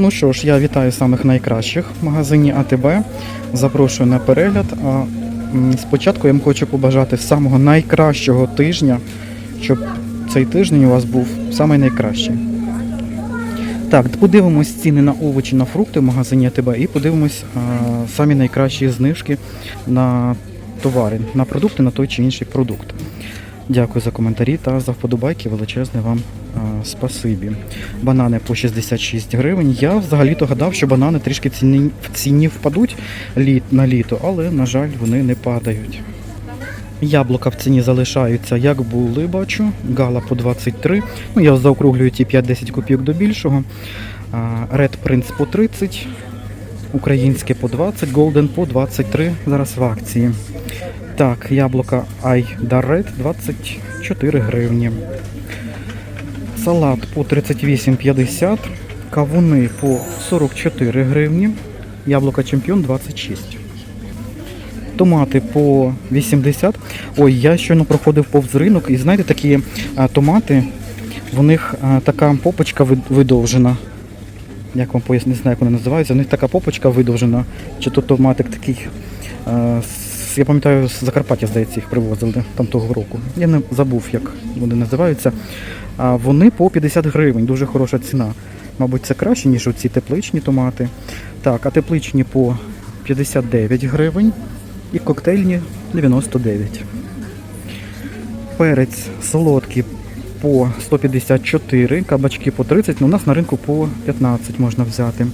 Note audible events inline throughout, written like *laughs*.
Ну що ж, я вітаю самих найкращих в магазині АТБ. Запрошую на перегляд. А спочатку я вам хочу побажати самого найкращого тижня, щоб цей тиждень у вас був самий найкращий. Так, подивимось ціни на овочі, на фрукти в магазині АТБ і подивимось а, самі найкращі знижки на товари, на продукти, на той чи інший продукт. Дякую за коментарі та за вподобайки. Величезне вам а, спасибі. Банани по 66 гривень. Я взагалі-то гадав, що банани трішки ціні, в ціні впадуть літ, на літо, але, на жаль, вони не падають. Яблука в ціні залишаються, як були, бачу. Гала по 23. Ну, я заокруглюю ті 5-10 копійок до більшого. Red Prince по 30. Українське по 20, Golden по 23. Зараз в акції. Так, яблука Айдарет 24 гривні. Салат по 38,50. Кавуни по 44 гривні. Яблука чемпіон 26. Томати по 80. Ой, я щойно проходив повз ринок, і знаєте, такі а, томати, в них а, така попочка видовжена. Як вам пояснити, не знаю, як вони називаються. У них така попочка видовжена. Чи то томатик такий. я пам'ятаю, з Закарпаття, здається, їх привозили там того року. Я не забув, як вони називаються. А вони по 50 гривень, дуже хороша ціна. Мабуть, це краще, ніж оці тепличні томати. Так, а тепличні по 59 гривень і коктейльні 99. Перець солодкий по 154, кабачки по 30, ну у нас на ринку по 15 можна взяти.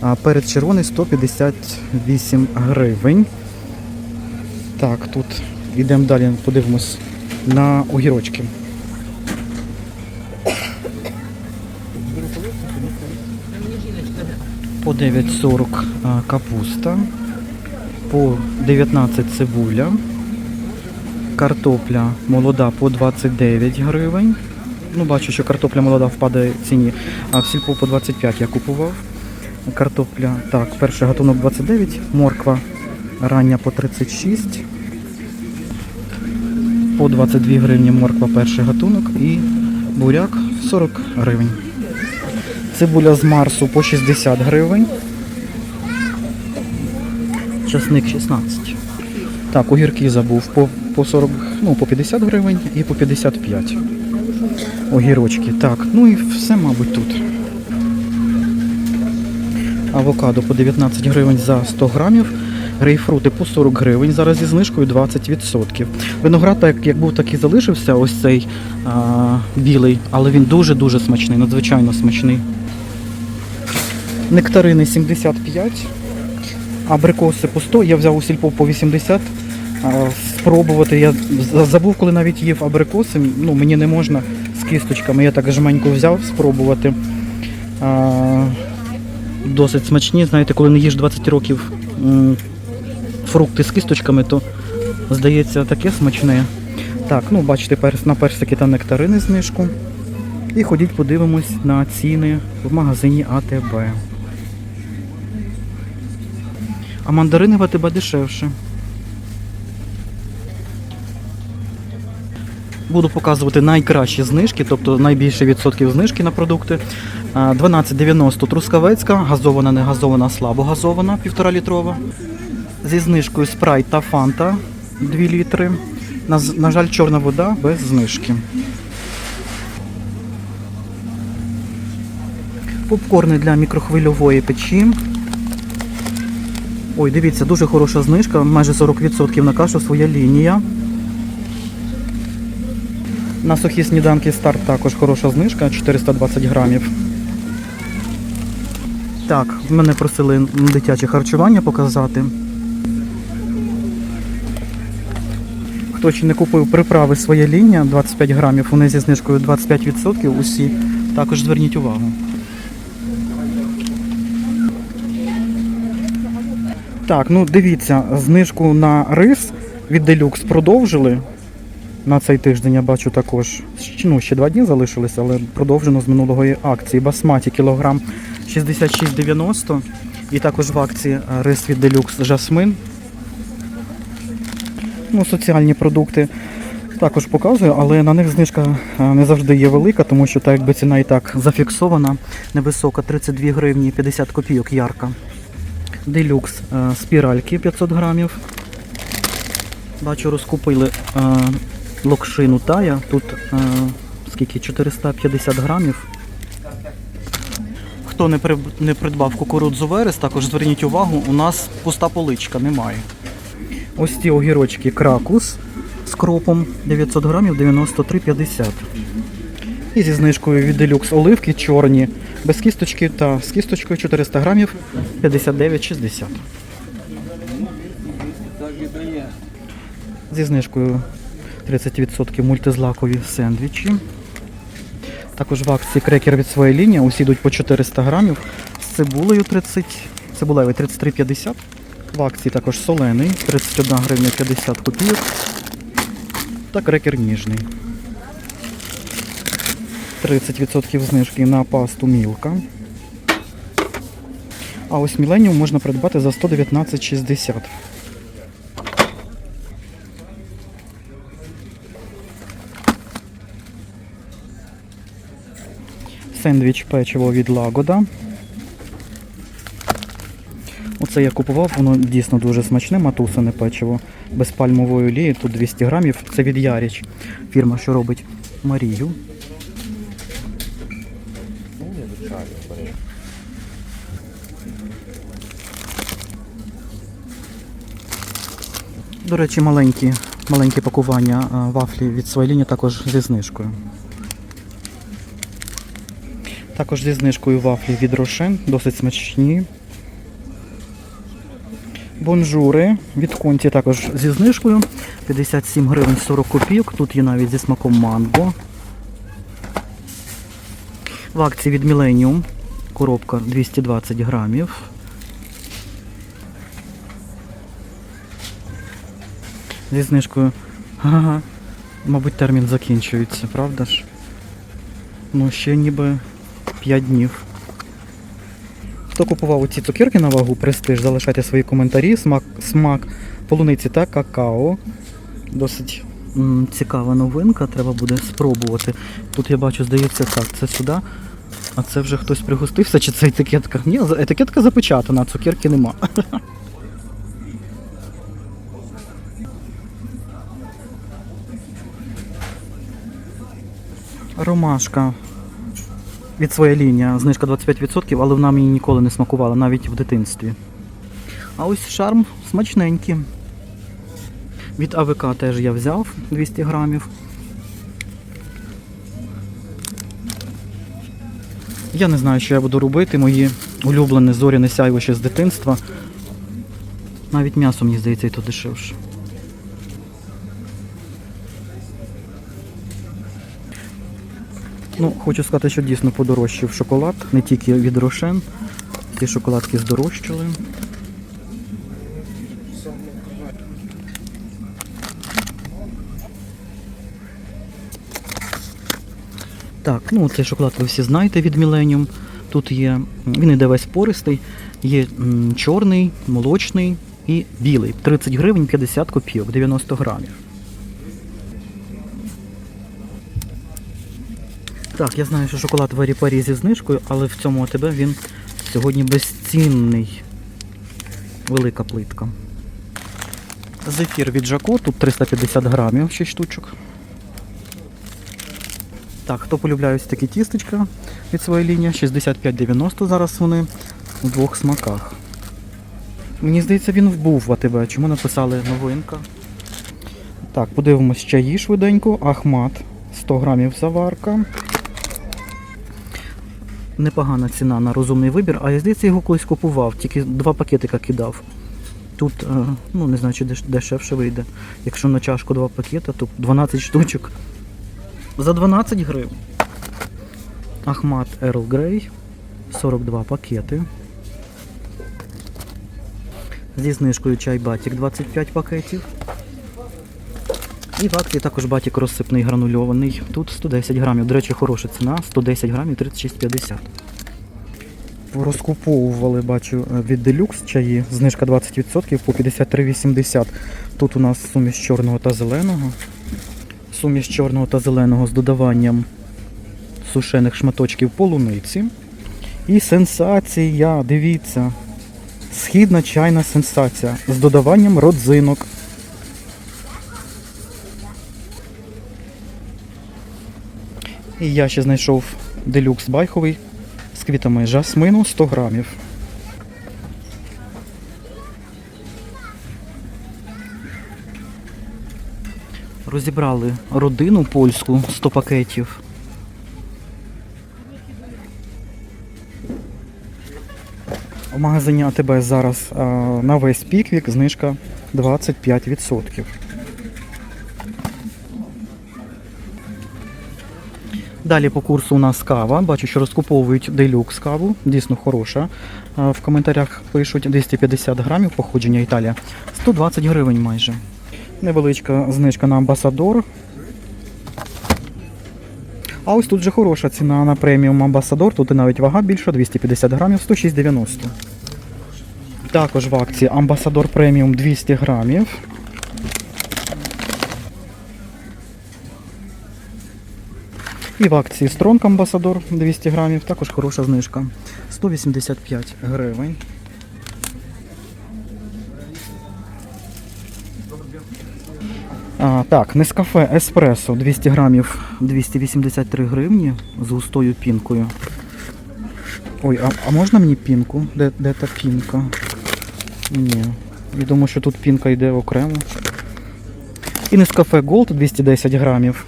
А перець червоний 158 гривень. Так, тут йдемо далі, подивимось на огірочки. По 9,40 капуста, по 19 цибуля, картопля молода по 29 гривень. Ну, бачу, що картопля молода впадає в ціні, а в сільпо по 25 я купував. Картопля, так, перший гатунок 29, морква рання по 36, по 22 гривні морква перший гатунок і буряк 40 гривень. Цибуля з Марсу по 60 гривень. Часник 16. Так, огірки забув по, по 40, ну, по 50 гривень і по 55. Огірочки. Так, ну і все, мабуть, тут. Авокадо по 19 гривень за 100 грамів. Грейпфрути по 40 гривень, зараз зі знижкою 20%. Виноград, так як був, так і залишився, ось цей а, білий, але він дуже-дуже смачний, надзвичайно смачний. Нектарини 75, абрикоси по 100, я взяв у сільпо по 80. А, спробувати. Я забув, коли навіть їв абрикоси. Ну, мені не можна кісточками. Я так жменьку взяв спробувати. Досить смачні. Знаєте, коли не їш 20 років фрукти з кісточками, то здається таке смачне. Так, ну бачите, на персики та нектарини знижку. І ходіть подивимось на ціни в магазині АТБ. А мандарини в АТБ дешевше. Буду показувати найкращі знижки, тобто найбільше відсотків знижки на продукти. 12,90 трускавецька, газована, не газована, слабо газована, 1,5 літрова. Зі знижкою спрайт та фанта 2 літри. На, на жаль, чорна вода без знижки. Попкорни для мікрохвильової печі. Ой, дивіться, дуже хороша знижка, майже 40% на кашу своя лінія. На сухі сніданки старт також хороша знижка, 420 грамів. Так, мене просили дитяче харчування показати. Хто ще не купив приправи своя лінія 25 грамів, вони зі знижкою 25% усі. Також зверніть увагу. Так, ну дивіться, знижку на рис від Делюкс продовжили. На цей тиждень я бачу також. Ну, ще два дні залишилися, але продовжено з минулої акції. Басматі кілограм 66,90. І також в акції е, рис від Делюкс Жасмин. Ну, соціальні продукти. Також показую, але на них знижка е, не завжди є велика, тому що так якби ціна і так зафіксована, невисока, 32 гривні 50 копійок ярка. Делюкс е, спіральки 500 грамів. Бачу, розкупили локшину тая. Тут е, скільки? 450 грамів. Хто не, при, не придбав кукурудзу верес, також зверніть увагу, у нас пуста поличка, немає. Ось ці огірочки кракус з кропом 900 грамів 93,50. І зі знижкою від Deluxe оливки чорні, без кісточки та з кісточкою 400 грамів 59,60. Зі знижкою 30% мультизлакові сендвічі. Також в акції крекер від своєї лінії. Усі йдуть по 400 грамів. З цибулею 30, цибулевий 33,50. В акції також солений 31 гривня 50 копійок. Та крекер ніжний. 30% знижки на пасту мілка. А ось міленіум можна придбати за 119,60. Сендвіч печиво від Лагода. Оце я купував, воно дійсно дуже смачне, матусине печиво. Без пальмової олії, тут 200 грамів. Це від Яріч. Фірма, що робить Марію. До речі, маленькі, маленькі пакування вафлі від своєї лінії також зі знижкою. Також зі знижкою вафлі від Рошен, досить смачні. Бонжури від Конті також зі знижкою. 57 гривень 40 копійок. Тут є навіть зі смаком манго. В акції від Millennium коробка 220 грамів. Зі знижкою. Ага, мабуть, термін закінчується, правда ж? Ну, ще ніби 5 днів. Хто купував ці цукерки на вагу престиж, залишайте свої коментарі. Смак, смак полуниці та какао. Досить цікава новинка, треба буде спробувати. Тут я бачу, здається, так, це сюди. А це вже хтось пригостився, чи це етикетка? Ні, етикетка запечатана, цукерки нема. *laughs* Ромашка від своєї лінії, знижка 25%, але вона мені ніколи не смакувала, навіть в дитинстві. А ось шарм смачненький. Від АВК теж я взяв 200 грамів. Я не знаю, що я буду робити. Мої улюблені зоряне сяйво ще з дитинства. Навіть м'ясо, мені здається, і то дешевше. Ну, хочу сказати, що дійсно подорожчав шоколад, не тільки від Рошен. Ці шоколадки здорожчали. Так, ну цей шоколад ви всі знаєте від Millennium. Тут є, він іде весь пористий, є чорний, молочний і білий. 30 гривень 50 копійок, 90 грамів. Так, я знаю, що шоколад в Арі зі знижкою, але в цьому АТБ він сьогодні безцінний. Велика плитка. Зефір від Жако, тут 350 грамів, 6 штучок. Так, хто полюбляє ось такі тістечка від своєї лінії, 65,90 зараз вони у двох смаках. Мені здається, він був в АТБ. Чому написали новинка? Так, подивимось чаї швиденько. Ахмат 100 грамів заварка. Непогана ціна на розумний вибір, а я здається, його колись купував, тільки два пакетика кидав. Тут, е, ну не знаю, чи дешевше вийде. Якщо на чашку два пакета, то 12 штучок. За 12 гривень. Ахмат Earl Grey. 42 пакети. Зі знижкою чай Батік 25 пакетів. І в акції також батік розсипний гранульований. Тут 110 грамів. До речі, хороша ціна. 110 грамів 36,50. Розкуповували, бачу, від Deluxe чаї. Знижка 20% по 53,80. Тут у нас суміш чорного та зеленого. Суміш чорного та зеленого з додаванням сушених шматочків полуниці. І сенсація, дивіться. Східна чайна сенсація з додаванням родзинок. І я ще знайшов делюкс байховий з квітами жасмину 100 грамів. Розібрали родину польську 100 пакетів. В магазині АТБ зараз а, на весь піквік знижка 25%. Далі по курсу у нас кава. Бачу, що розкуповують делюкс каву. Дійсно хороша. В коментарях пишуть 250 грамів походження Італія. 120 гривень майже. Невеличка знижка на амбасадор. А ось тут вже хороша ціна на преміум амбасадор. Тут і навіть вага більша 250 грамів 106,90. Також в акції амбасадор преміум 200 грамів. І в акції Стронг Амбасадор 200 грамів, також хороша знижка. 185 гривень. А, так, Нескафе Еспресо 200 грамів 283 гривні з густою пінкою. Ой, а, а можна мені пінку? Де, де та пінка? Ні. Думаю, що тут пінка йде окремо. І Нескафе Gold 210 грамів.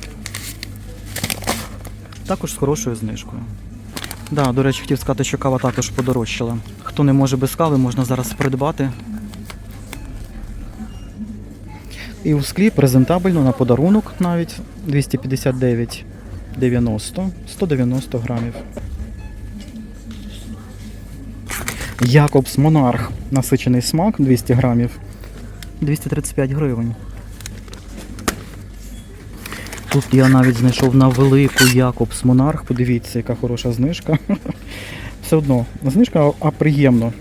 Також з хорошою знижкою. Да, до речі, хотів сказати, що кава також подорожчала. Хто не може без кави, можна зараз придбати. І у склі презентабельно на подарунок навіть 259,90, 190 грамів. Якобс Монарх. Насичений смак 200 грамів. 235 гривень. Тут я навіть знайшов на велику Якобс Монарх. Подивіться, яка хороша знижка. *laughs* Все одно, знижка, а приємно.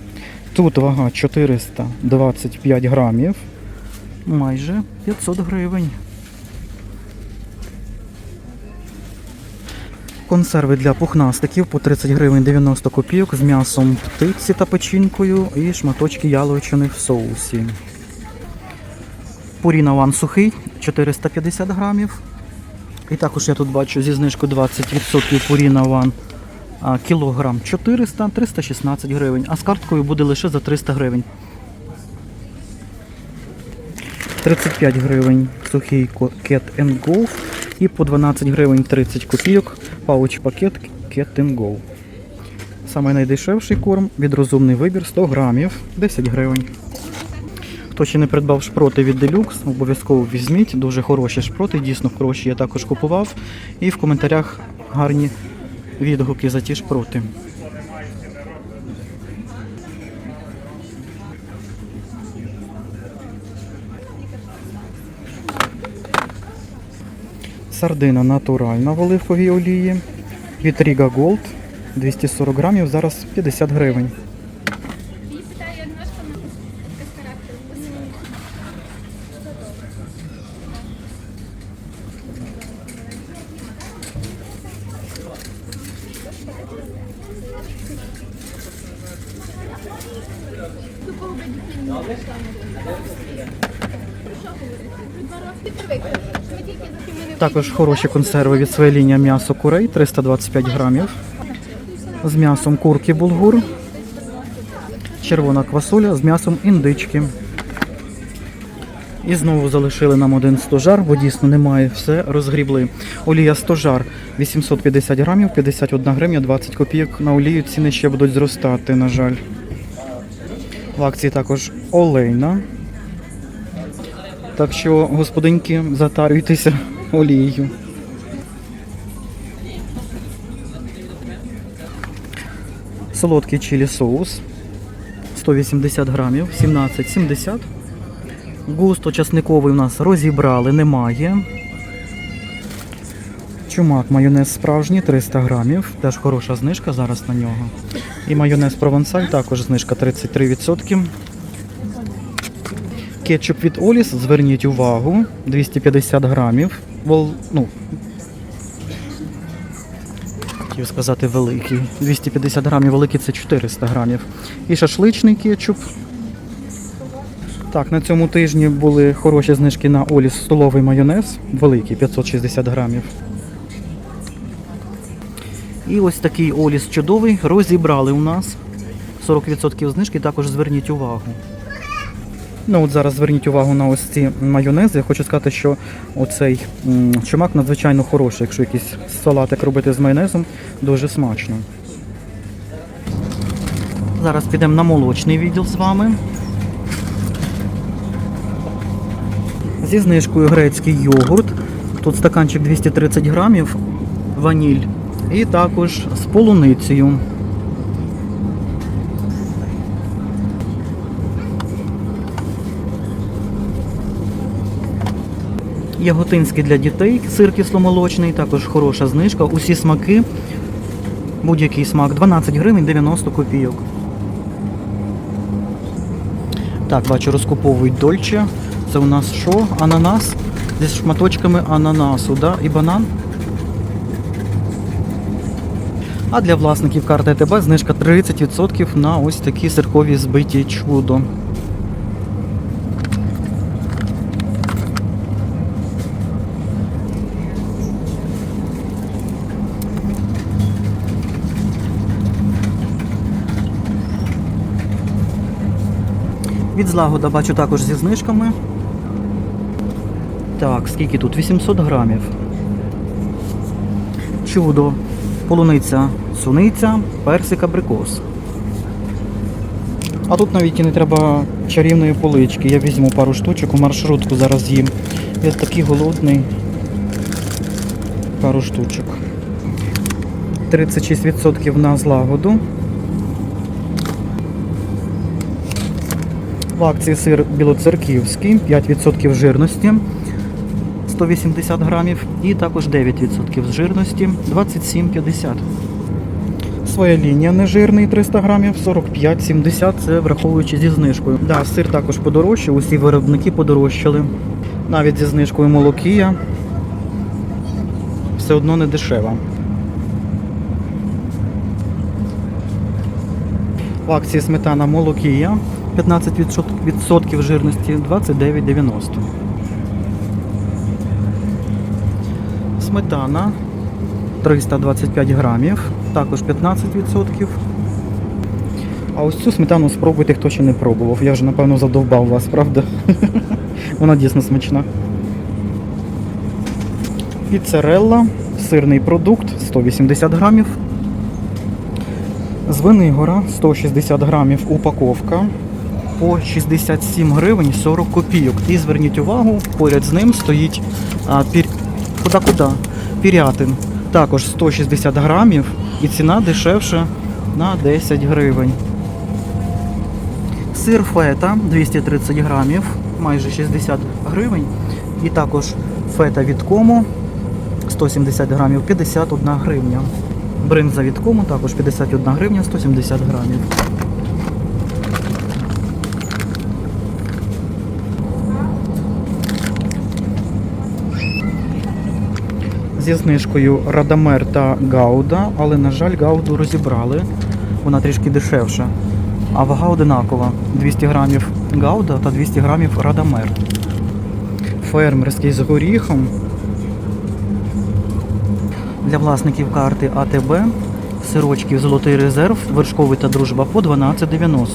Тут вага 425 грамів. Майже 500 гривень. Консерви для пухнастиків по 30 гривень 90 копійок з м'ясом птиці та печінкою і шматочки яловичини в соусі. Пуріна ван сухий 450 грамів. І також я тут бачу зі знижкою 20% Пуріна ван а, кілограм 400 316 гривень, а з карткою буде лише за 300 гривень. 35 гривень сухий Cat and Go і по 12 гривень 30 копійок пауч пакет Cat and Go. Саме найдешевший корм від розумний вибір 100 грамів 10 гривень. Хто ще не придбав шпроти від Deluxe, обов'язково візьміть. Дуже хороші шпроти, дійсно хороші. Я також купував. І в коментарях гарні відгуки за ті шпроти. Сардина натуральна в оливковій олії. Від Riga Gold 240 грамів, зараз 50 гривень. Також хороші консерви від своєї лінії м'ясо курей 325 грамів. З м'ясом курки булгур. Червона квасоля з м'ясом індички. І знову залишили нам один стожар, бо дійсно немає, все розгрібли. Олія стожар 850 грамів, 51 гривня, 20 копійок. На олію ціни ще будуть зростати, на жаль. В акції також олейна. Так що, господинки, затарюйтеся олією. Солодкий чилі соус 180 грамів, 17,70. Густо часниковий у нас розібрали, немає. Чумак майонез справжній 300 грамів. Теж хороша знижка зараз на нього. І майонез провансаль також знижка 33%. Кетчуп від Оліс, зверніть увагу, 250 грамів. Вол, ну, хотів сказати великий. 250 грамів, великий це 400 грамів. І шашличний кетчуп. Так, на цьому тижні були хороші знижки на Оліс столовий майонез, великий 560 грамів. І ось такий Оліс чудовий розібрали у нас. 40% знижки, також зверніть увагу. Ну от зараз зверніть увагу на ось ці майонези. Я хочу сказати, що оцей чумак надзвичайно хороший, якщо якийсь салатик робити з майонезом, дуже смачно. Зараз підемо на молочний відділ з вами. Зі знижкою грецький йогурт. Тут стаканчик 230 грамів, ваніль. І також з полуницею. Яготинський для дітей, сир кисломолочний, також хороша знижка. Усі смаки, будь-який смак, 12 гривень 90 копійок. Так, бачу, розкуповують дольче. Це у нас що? Ананас зі шматочками ананасу, да? І банан. А для власників карти АТБ знижка 30% на ось такі сиркові збиті чудо. Від злагода бачу також зі знижками. Так, скільки тут? 800 грамів. Чудо. Полуниця, суниця, персик, абрикос. А тут навіть і не треба чарівної полички. Я візьму пару штучок у маршрутку зараз їм. Я такий голодний. Пару штучок. 36% на злагоду. В акції сир білоцерківський, 5% жирності, 180 грамів, і також 9% жирності, 27,50. Своя лінія нежирний 300 грамів, 45,70, це враховуючи зі знижкою. Да, сир також подорожчав, усі виробники подорожчали. Навіть зі знижкою молокія. Все одно не дешева. В акції сметана молокія 15% жирності 29,90. Сметана 325 грамів, також 15%. А ось цю сметану спробуйте, хто ще не пробував. Я вже, напевно, задовбав вас, правда? *laughs* Вона дійсно смачна. Піцерелла, сирний продукт 180 грамів. Звенигора 160 грамів упаковка по 67 гривень 40 копійок. І зверніть увагу, поряд з ним стоїть а, пір... куди куди Пірятин. Також 160 грамів і ціна дешевша на 10 гривень. Сир фета 230 грамів, майже 60 гривень. І також фета від кому 170 грамів 51 гривня. Бринза від кому також 51 гривня 170 грамів. Зі знижкою Радамер та Гауда, але, на жаль, Гауду розібрали. Вона трішки дешевша. А вага одинакова. 200 грамів Гауда та 200 грамів Радамер. Фермерський з горіхом. Для власників карти АТБ сирочків Золотий резерв, вершковий та дружба по 12,90.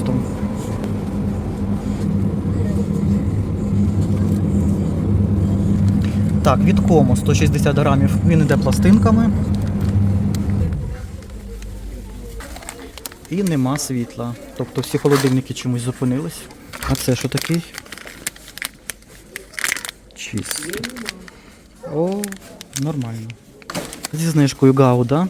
Так, від кому 160 грамів він йде пластинками. І нема світла. Тобто всі холодильники чомусь зупинились. А це що такий? Чисто. О, нормально. Зі знижкою Гауда.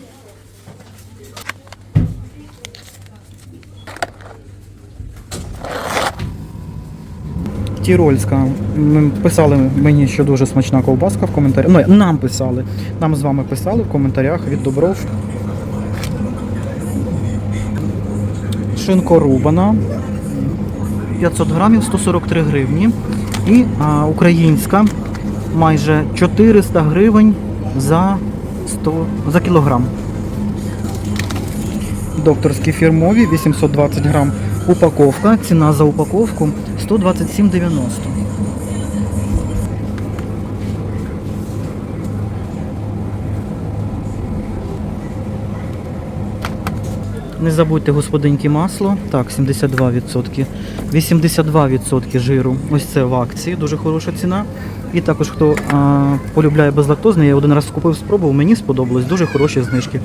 Тірольська. Писали мені, що дуже смачна ковбаска в коментарях. Ну, нам писали. Нам з вами писали в коментарях від Добров. Шинкорубана. 500 грамів 143 гривні. І а, українська майже 400 гривень за, 100, за кілограм. Докторські фірмові 820 грам упаковка. Ціна за упаковку 127,90. Не забудьте господиньки масло. Так, 72%. 82% жиру. Ось це в акції, дуже хороша ціна. І також, хто а, полюбляє безлактозне, я один раз купив, спробував, мені сподобалось, дуже хороші знижки.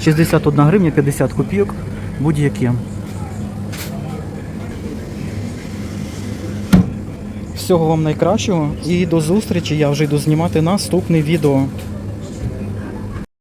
61 гривня 50 копійок будь-які. Всього вам найкращого і до зустрічі. Я вже йду знімати наступне відео.